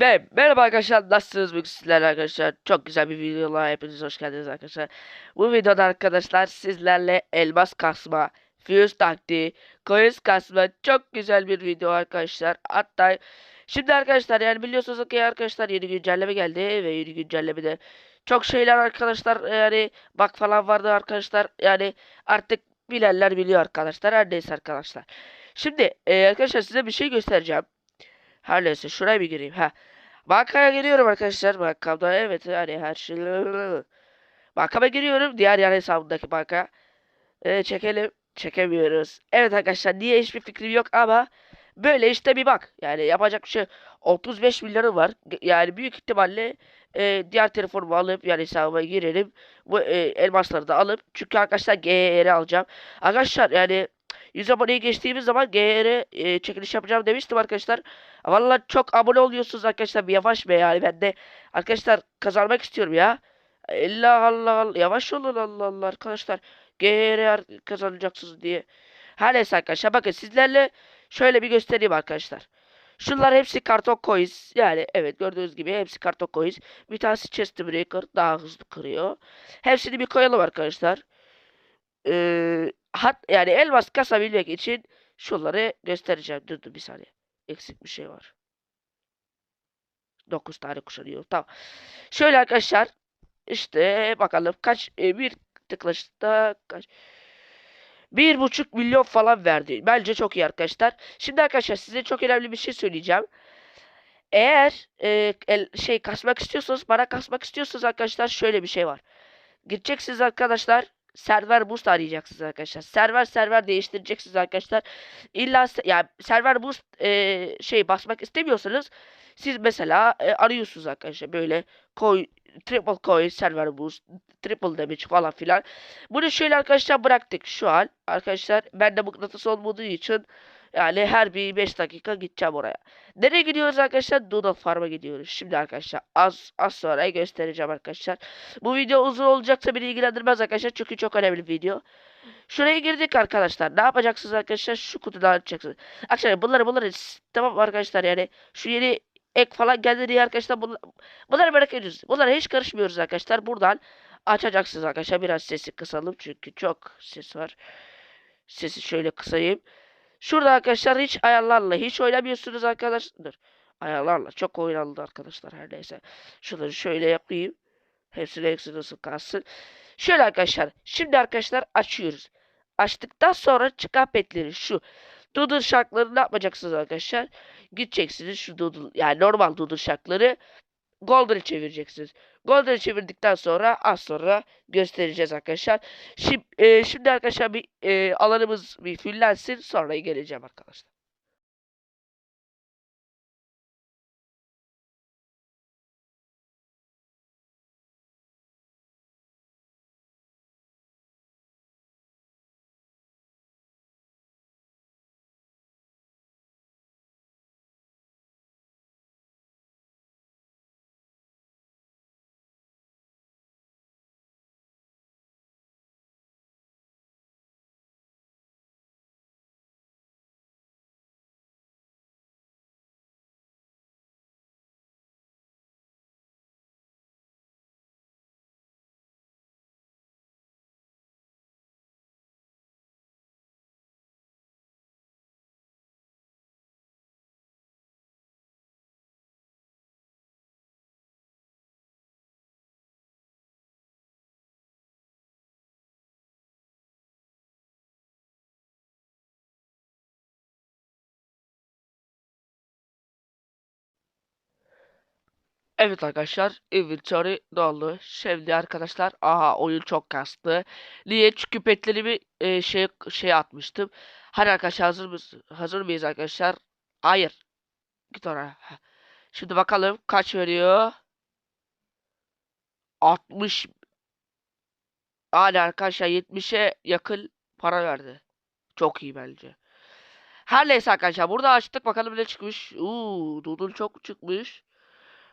Ve merhaba arkadaşlar nasılsınız? Bugün sizlerle arkadaşlar çok güzel bir videola hepiniz hoş geldiniz arkadaşlar. Bu videoda arkadaşlar sizlerle elmas kasma, fuse taktiği, coins kasma çok güzel bir video arkadaşlar. Hatta şimdi arkadaşlar yani biliyorsunuz ki arkadaşlar yeni güncelleme geldi ve yeni güncellemede çok şeyler arkadaşlar yani bak falan vardı arkadaşlar. Yani artık bilenler biliyor arkadaşlar her neyse arkadaşlar. Şimdi e, arkadaşlar size bir şey göstereceğim her neyse şuraya bir gireyim. Ha. Bankaya giriyorum arkadaşlar. Bankamda evet hani her şey. Bankama giriyorum. Diğer yan hesabındaki banka. Ee, çekelim. Çekemiyoruz. Evet arkadaşlar niye hiçbir fikrim yok ama böyle işte bir bak. Yani yapacak bir şey. 35 milyarım var. Yani büyük ihtimalle e, diğer telefonumu alıp yani hesabıma girelim. Bu e, elmasları da alıp çünkü arkadaşlar GR alacağım. Arkadaşlar yani 100 aboneyi geçtiğimiz zaman GR e, çekiliş yapacağım demiştim arkadaşlar. Vallahi çok abone oluyorsunuz arkadaşlar. Bir yavaş be yani ben de arkadaşlar kazanmak istiyorum ya. Allah Allah Allah yavaş olun Allah Allah arkadaşlar. GR kazanacaksınız diye. Her neyse arkadaşlar bakın sizlerle şöyle bir göstereyim arkadaşlar. Şunlar hepsi karton coins. Yani evet gördüğünüz gibi hepsi karton coins. Bir tanesi chest breaker daha hızlı kırıyor. Hepsini bir koyalım arkadaşlar. Ee, hat, yani elmas kasabilmek için şunları göstereceğim. Dur dur bir saniye. Eksik bir şey var. 9 tane kuşanıyor. Tamam. Şöyle arkadaşlar. işte bakalım kaç e, bir tıklaşta kaç bir buçuk milyon falan verdi. Bence çok iyi arkadaşlar. Şimdi arkadaşlar size çok önemli bir şey söyleyeceğim. Eğer e, el, şey kasmak istiyorsanız, bana kasmak istiyorsanız arkadaşlar şöyle bir şey var. Gideceksiniz arkadaşlar server boost arayacaksınız arkadaşlar. Server server değiştireceksiniz arkadaşlar. İlla se yani server boost e, şey basmak istemiyorsanız siz mesela e, arıyorsunuz arkadaşlar böyle koy triple coin server boost triple damage falan filan. Bunu şöyle arkadaşlar bıraktık şu an. Arkadaşlar ben de mıknatıs olmadığı için yani her bir 5 dakika gideceğim oraya. Nereye gidiyoruz arkadaşlar? Doodle Farm'a gidiyoruz. Şimdi arkadaşlar az az sonra göstereceğim arkadaşlar. Bu video uzun olacaksa beni ilgilendirmez arkadaşlar. Çünkü çok önemli bir video. Şuraya girdik arkadaşlar. Ne yapacaksınız arkadaşlar? Şu kutudan açacaksınız. Arkadaşlar bunları bunları tamam arkadaşlar yani şu yeni ek falan geldi diye arkadaşlar bunlar, bunları merak ediyoruz. Bunlara hiç karışmıyoruz arkadaşlar. Buradan açacaksınız arkadaşlar. Biraz sesi kısalım çünkü çok ses var. Sesi şöyle kısayım. Şurada arkadaşlar hiç ayarlarla hiç oynamıyorsunuz arkadaşlar. Ayarlarla çok oynandı arkadaşlar her neyse. Şunları şöyle yapayım. Hepsini eksi nasıl kalsın. Şöyle arkadaşlar. Şimdi arkadaşlar açıyoruz. Açtıktan sonra çıkan petleri şu. Doodle şarkıları ne yapacaksınız arkadaşlar? Gideceksiniz şu doodle yani normal doodle şarkıları Golden'ı çevireceksiniz. Golden'ı çevirdikten sonra az sonra göstereceğiz arkadaşlar. Şimdi, e, şimdi arkadaşlar bir e, alanımız bir fullensin sonra geleceğim arkadaşlar. Evet arkadaşlar inventory doldu. Şimdi arkadaşlar aha oyun çok kastı. Niye? Çünkü petlerimi e, şey şey atmıştım. Hadi arkadaşlar hazır mısın? Hazır mıyız arkadaşlar? Hayır. Git oraya. Şimdi bakalım kaç veriyor? 60 Hadi arkadaşlar 70'e yakın para verdi. Çok iyi bence. Her neyse arkadaşlar burada açtık bakalım ne çıkmış. Uuu Doodle çok çıkmış.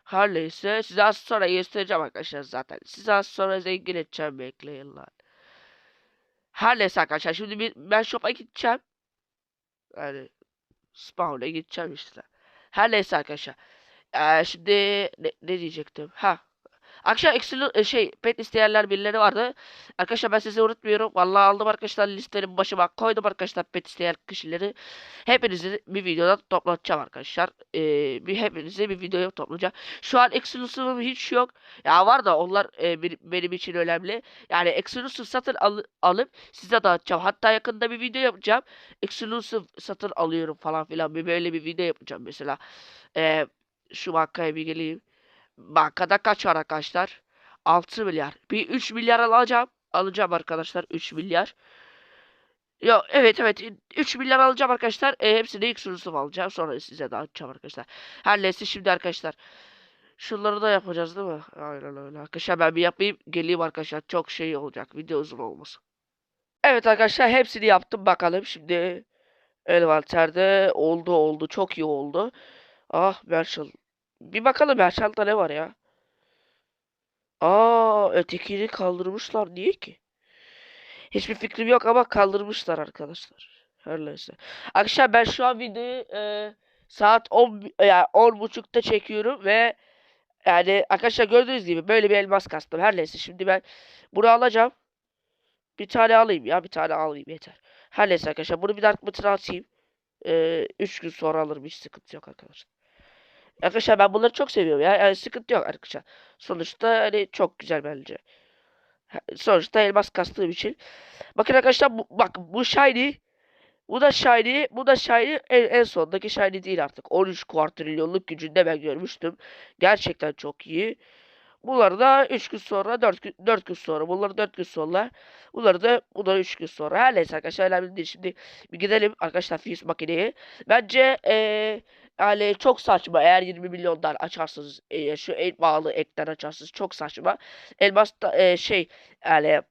Her neyse size az sonra göstereceğim arkadaşlar zaten. Size az sonra zengin edeceğim bekleyin lan. Her neyse arkadaşlar şimdi bir, ben shop'a gideceğim. Yani spawn'a gideceğim işte. Her neyse arkadaşlar. Ee, şimdi ne, ne diyecektim? Ha. Akşam eksili e, şey pet isteyenler birileri vardı. Arkadaşlar ben sizi unutmuyorum. Vallahi aldım arkadaşlar listenin başıma koydum arkadaşlar pet isteyen kişileri. Hepinizi bir videoda toplatacağım arkadaşlar. Ee, bir hepinizi bir videoya toplayacağım. Şu an exclusive'ım hiç yok. Ya var da onlar e, benim için önemli. Yani exclusive satın al- alıp size dağıtacağım. Hatta yakında bir video yapacağım. Exclusive satın alıyorum falan filan. Bir böyle bir video yapacağım mesela. Ee, şu bankaya bir geleyim. Bankada kaç var arkadaşlar? 6 milyar. Bir 3 milyar alacağım. Alacağım arkadaşlar 3 milyar. Yo evet evet 3 milyar alacağım arkadaşlar. E, hepsini ilk sunusum alacağım. Sonra size dağıtacağım arkadaşlar. Her neyse şimdi arkadaşlar. Şunları da yapacağız değil mi? Aynen öyle. Arkadaşlar ben bir yapayım. Geleyim arkadaşlar. Çok şey olacak. Video uzun olmasın. Evet arkadaşlar hepsini yaptım. Bakalım şimdi. Elvalter'de oldu oldu. Çok iyi oldu. Ah Marshall. Bir bakalım Marshall'da ne var ya. Aa ötekini kaldırmışlar. Niye ki? Hiçbir fikrim yok ama kaldırmışlar arkadaşlar. Her neyse. Arkadaşlar ben şu an videoyu e, saat 10 bi- yani 10 buçukta çekiyorum ve yani arkadaşlar gördüğünüz gibi böyle bir elmas kastım. Her neyse şimdi ben bunu alacağım. Bir tane alayım ya bir tane alayım yeter. Her neyse arkadaşlar bunu bir dark mıtına atayım. 3 gün sonra alırım hiç sıkıntı yok arkadaşlar. Arkadaşlar ben bunları çok seviyorum ya. Yani sıkıntı yok arkadaşlar. Sonuçta hani çok güzel bence. Sonuçta elmas kastığım için. Bakın arkadaşlar bu, bak bu shiny. Bu da shiny. Bu da shiny. En, en sondaki shiny değil artık. 13 kuartrilyonluk gücünde ben görmüştüm. Gerçekten çok iyi. Bunları da 3 gün sonra 4 gün, 4 gün sonra. Bunları 4 gün sonra. Bunları da bu da 3 gün sonra. Her neyse arkadaşlar önemli değil. Şimdi bir gidelim arkadaşlar fuse makineye. Bence eee yani çok saçma eğer 20 milyondan açarsınız eee, şu el bağlı ekten açarsınız çok saçma. Elmas da eee, şey yani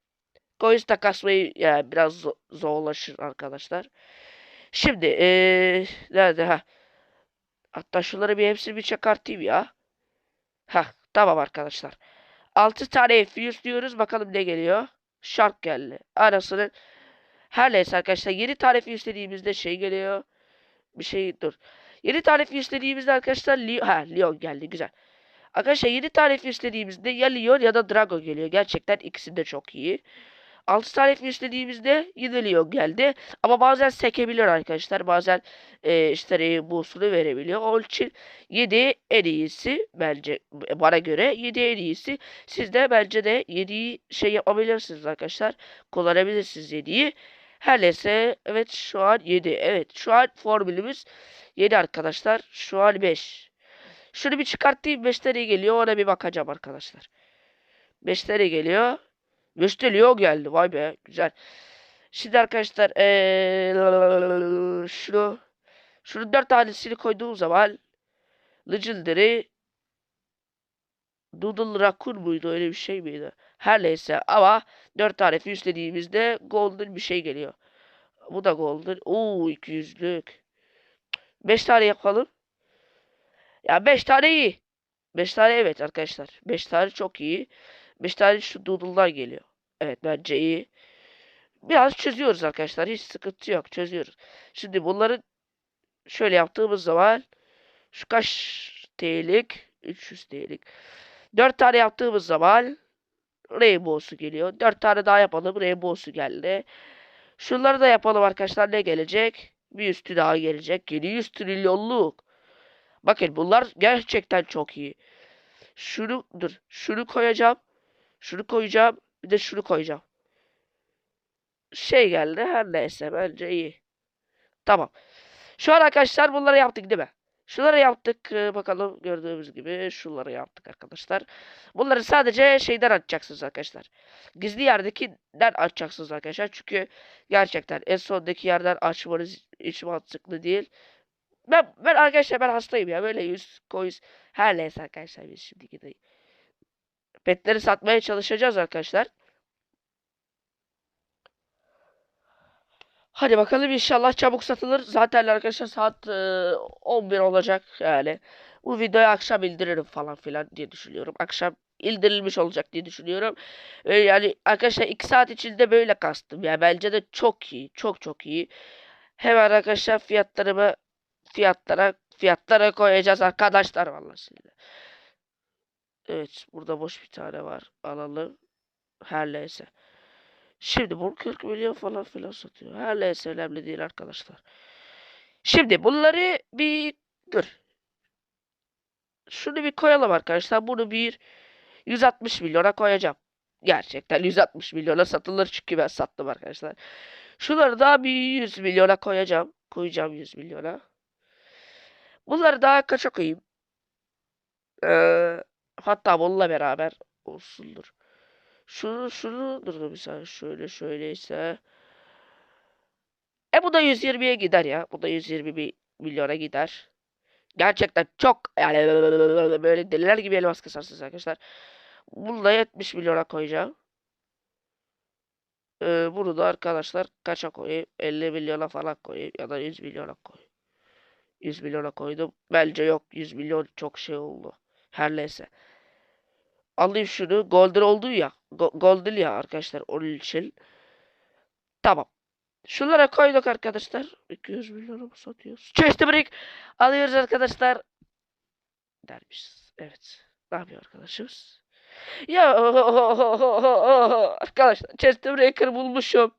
coins takasmayı yani biraz zo- zorlaşır arkadaşlar. Şimdi eee nerede ha? Hatta şunları bir hepsini bir çıkartayım ya. Ha tamam arkadaşlar. 6 tane fuse diyoruz bakalım ne geliyor. Shark geldi. Arasının her neyse arkadaşlar 7 tane fuse dediğimizde şey geliyor. Bir şey dur. 7 tane fuse dediğimizde arkadaşlar Leo, ha Leon geldi güzel. Arkadaşlar 7 tane fuse dediğimizde ya Leon ya da Drago geliyor. Gerçekten ikisi de çok iyi. 6 tane fuse dediğimizde yine Leon geldi. Ama bazen sekebilir arkadaşlar. Bazen e, işte Rainbow'sunu verebiliyor. Onun için 7 en iyisi bence bana göre 7 en iyisi. Siz de bence de 7'yi şey yapabilirsiniz arkadaşlar. Kullanabilirsiniz 7'yi. Her neyse evet şu an 7. Evet şu an formülümüz 7 arkadaşlar. Şu an 5. Şunu bir çıkartayım 5 tane geliyor ona bir bakacağım arkadaşlar. 5 tane geliyor. 5 de Leo geldi vay be güzel. Şimdi arkadaşlar eee şunu şunu 4 tanesini koyduğum zaman Legendary Doodle Raccoon muydu öyle bir şey miydi? Her neyse ama 4 tane fuse dediğimizde golden bir şey geliyor. Bu da golden. Oo 200'lük. 5 tane yapalım. Ya 5 tane iyi. 5 tane evet arkadaşlar. 5 tane çok iyi. 5 tane şu doodle'lar geliyor. Evet bence iyi. Biraz çözüyoruz arkadaşlar. Hiç sıkıntı yok. Çözüyoruz. Şimdi bunları şöyle yaptığımız zaman şu kaç TL'lik? 300 TL'lik. 4 tane yaptığımız zaman Rainbow'su geliyor. 4 tane daha yapalım. Rainbow'su geldi. Şunları da yapalım arkadaşlar. Ne gelecek? Bir üstü daha gelecek. 700 trilyonluk. Bakın bunlar gerçekten çok iyi. Şunu dur. Şunu koyacağım. Şunu koyacağım. Bir de şunu koyacağım. Şey geldi. Her neyse bence iyi. Tamam. Şu an arkadaşlar bunları yaptık değil mi? Şunları yaptık. Bakalım gördüğümüz gibi şunları yaptık arkadaşlar. Bunları sadece şeyden açacaksınız arkadaşlar. Gizli yerdekinden açacaksınız arkadaşlar. Çünkü gerçekten en sondaki yerden açmanız hiç mantıklı değil. Ben, ben arkadaşlar ben hastayım ya. Böyle 100 coins her neyse arkadaşlar biz şimdi gidelim. Petleri satmaya çalışacağız arkadaşlar. Hadi bakalım inşallah çabuk satılır. Zaten arkadaşlar saat e, 11 olacak yani. Bu videoyu akşam indiririm falan filan diye düşünüyorum. Akşam indirilmiş olacak diye düşünüyorum. E, yani arkadaşlar 2 saat içinde böyle kastım. Yani bence de çok iyi. Çok çok iyi. Hemen arkadaşlar fiyatlarımı fiyatlara fiyatlara koyacağız arkadaşlar vallahi şimdi. Evet burada boş bir tane var. Alalım. Her neyse. Şimdi bu 40 milyon falan filan satıyor. Her neyse önemli değil arkadaşlar. Şimdi bunları bir dur. Şunu bir koyalım arkadaşlar. Bunu bir 160 milyona koyacağım. Gerçekten 160 milyona satılır çünkü ben sattım arkadaşlar. Şunları daha bir 100 milyona koyacağım. Koyacağım 100 milyona. Bunları daha kaça koyayım? Ee, hatta bununla beraber olsundur. Şunu şunu dur saniye şöyle şöyleyse. E bu da 120'ye gider ya. Bu da 120 bir milyona gider. Gerçekten çok yani böyle deliler gibi elmas kasarsınız arkadaşlar. Bunu da 70 milyona koyacağım. Ee, bunu da arkadaşlar kaça koyayım? 50 milyona falan koyayım ya da 100 milyona koyayım. 100 milyona koydum. Bence yok 100 milyon çok şey oldu. Her neyse. Alayım şunu. Golden oldu ya. Go golden ya arkadaşlar onun için. Tamam. Şunlara koyduk arkadaşlar. 200 milyona mı satıyoruz? Chest break alıyoruz arkadaşlar. Dermişiz. Evet. Ne yapıyor arkadaşımız? Ya arkadaşlar chest breaker bulmuşum.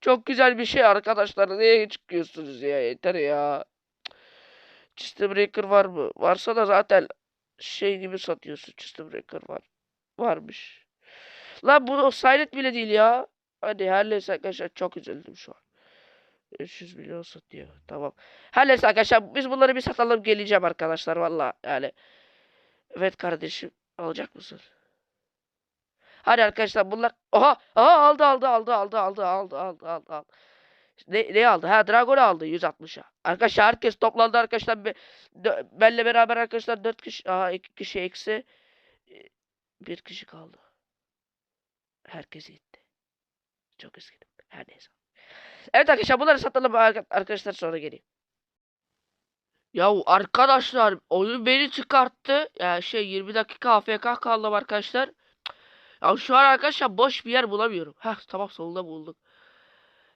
Çok güzel bir şey arkadaşlar. Niye çıkıyorsunuz ya? Yeter ya. Chest breaker var mı? Varsa da zaten şey gibi satıyorsun. Chest breaker var. Varmış. Lan bu silent bile değil ya. Hadi her neyse arkadaşlar çok üzüldüm şu an. 300 milyon satıyor. Tamam. Her neyse arkadaşlar biz bunları bir satalım geleceğim arkadaşlar valla yani. Evet kardeşim alacak mısın? Hadi arkadaşlar bunlar oha aha aldı aldı aldı aldı aldı aldı aldı aldı aldı. Ne, ne aldı? Ha Dragon aldı 160'a. Arkadaşlar herkes toplandı arkadaşlar. Be, dö- benle beraber arkadaşlar 4 kişi aha 2 kişi eksi e, bir kişi kaldı. Herkes gitti. Çok üzgünüm. Her neyse. Evet arkadaşlar bunları satalım arka- arkadaşlar sonra geleyim. Ya arkadaşlar oyun beni çıkarttı. Ya şey 20 dakika AFK kaldım arkadaşlar. Ya şu an arkadaşlar boş bir yer bulamıyorum. Heh tamam sonunda bulduk.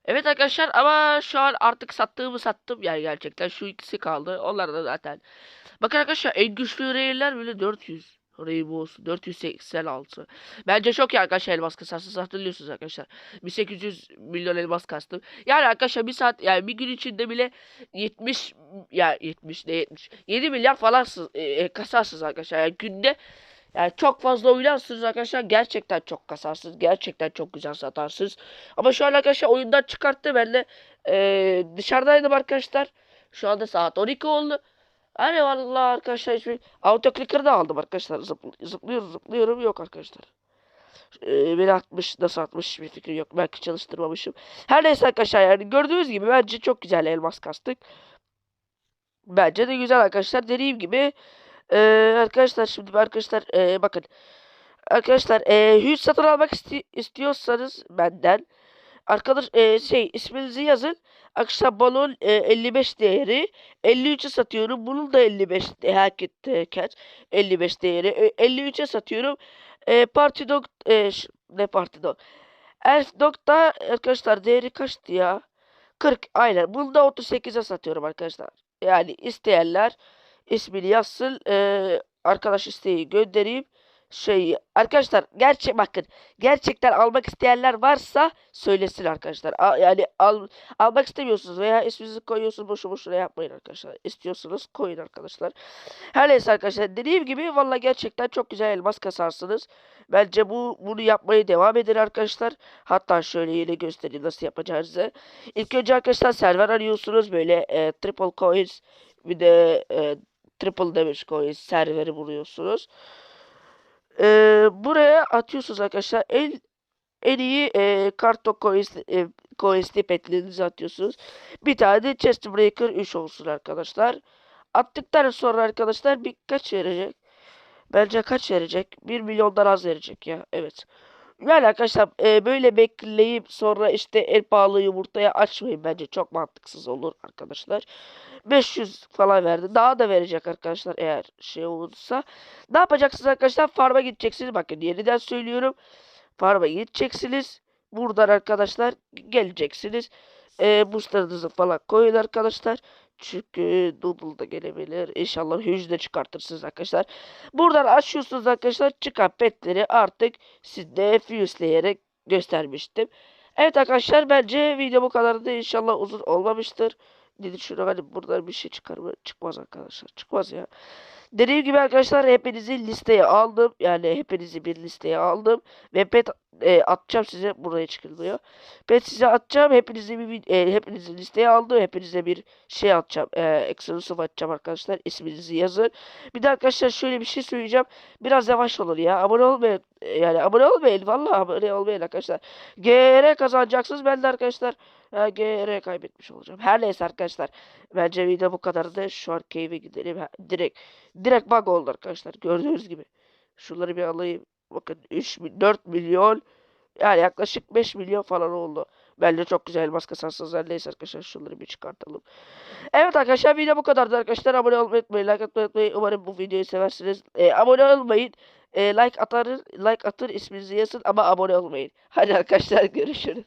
Evet arkadaşlar ama şu an artık sattığımı sattım. Yani gerçekten şu ikisi kaldı. Onlar da zaten. Bakın arkadaşlar en güçlü reyler bile 400. Rainbows 486. Bence çok iyi arkadaşlar elmas kasarsınız hatırlıyorsunuz arkadaşlar. 1800 milyon elmas kastım. Yani arkadaşlar bir saat yani bir gün içinde bile 70 ya 70 ne 70 7 milyar falan e, e, kasarsınız arkadaşlar. Yani günde yani çok fazla oynarsınız arkadaşlar. Gerçekten çok kasarsınız. Gerçekten çok güzel satarsınız. Ama şu an arkadaşlar oyundan çıkarttı. Ben de e, dışarıdaydım arkadaşlar. Şu anda saat 12 oldu. Hani vallahi arkadaşlar hiçbir auto clicker da aldım arkadaşlar. Zıpl zıplıyorum zıplıyorum yok arkadaşlar. Ee, beni atmış nasıl atmış bir fikrim yok. Belki çalıştırmamışım. Her neyse arkadaşlar yani gördüğünüz gibi bence çok güzel elmas kastık. Bence de güzel arkadaşlar. Dediğim gibi ee, arkadaşlar şimdi arkadaşlar ee, bakın. Arkadaşlar ee, hüç satın almak isti istiyorsanız benden Arkadaş e, şey isminizi yazın. Akşam balon e, 55 değeri. 53'e satıyorum. Bunun da 55 de- hak etti kaç? 55 değeri. E, 53'e satıyorum. E, Party Dog e, ne Party Dog? Elf Dog da arkadaşlar değeri kaçtı ya? 40 aynen. Bunu da 38'e satıyorum arkadaşlar. Yani isteyenler ismini yazsın. E, arkadaş isteği göndereyim şey arkadaşlar gerçek bakın gerçekten almak isteyenler varsa söylesin arkadaşlar. A- yani al, almak istemiyorsunuz veya isminizi koyuyorsunuz boşu boşuna yapmayın arkadaşlar. İstiyorsanız koyun arkadaşlar. Her neyse arkadaşlar dediğim gibi valla gerçekten çok güzel elmas kasarsınız. Bence bu bunu yapmaya devam edin arkadaşlar. Hatta şöyle yine göstereyim nasıl yapacağınızı. İlk önce arkadaşlar server arıyorsunuz böyle e, triple coins bir de e, triple damage coins serveri buluyorsunuz. Ee, buraya atıyorsunuz arkadaşlar. En en iyi e, karton coins, e, coinsli petlerinizi atıyorsunuz. Bir tane de chest breaker 3 olsun arkadaşlar. Attıktan sonra arkadaşlar bir kaç verecek? Bence kaç verecek? 1 milyondan az verecek ya. Evet. Yani arkadaşlar e, böyle bekleyip sonra işte en pahalı yumurtaya açmayın bence çok mantıksız olur arkadaşlar. 500 falan verdi. Daha da verecek arkadaşlar eğer şey olursa. Ne yapacaksınız arkadaşlar? Farm'a gideceksiniz. Bakın yeniden söylüyorum. Farm'a gideceksiniz. Buradan arkadaşlar geleceksiniz. E, boostlarınızı falan koyun arkadaşlar. Çünkü Doodle da gelebilir. İnşallah Hücre de çıkartırsınız arkadaşlar. Buradan açıyorsunuz arkadaşlar. Çıkan petleri artık sizde fuseleyerek göstermiştim. Evet arkadaşlar bence video bu kadardı. İnşallah uzun olmamıştır. Dedi şunu hani buradan bir şey çıkar mı? Çıkmaz arkadaşlar. Çıkmaz ya. Dediğim gibi arkadaşlar hepinizi listeye aldım. Yani hepinizi bir listeye aldım. Ve pet e, atacağım size. Buraya çıkılmıyor. Pet size atacağım. Hepinizi bir e, hepinizi listeye aldım. Hepinize bir şey atacağım. E, exclusive atacağım arkadaşlar. İsminizi yazın. Bir de arkadaşlar şöyle bir şey söyleyeceğim. Biraz yavaş olur ya. Abone olmayın. Yani abone olmayın. Vallahi abone olmayın arkadaşlar. GR kazanacaksınız. Ben de arkadaşlar e, GR kaybetmiş olacağım. Her neyse arkadaşlar. Bence video bu kadardı. Şu an cave'e gidelim. Ha, Direkt direkt bug oldu arkadaşlar. Gördüğünüz gibi. Şunları bir alayım. Bakın 3 mi- 4 milyon yani yaklaşık 5 milyon falan oldu. Bence çok güzel elmas kasarsınız. Neyse arkadaşlar şunları bir çıkartalım. Evet arkadaşlar video bu kadardı arkadaşlar. Abone olmayı unutmayın. Like atmayı unutmayın. Umarım bu videoyu seversiniz. Ee, abone olmayın. Ee, like atar, like atır isminizi yazın ama abone olmayın. Hadi arkadaşlar görüşürüz.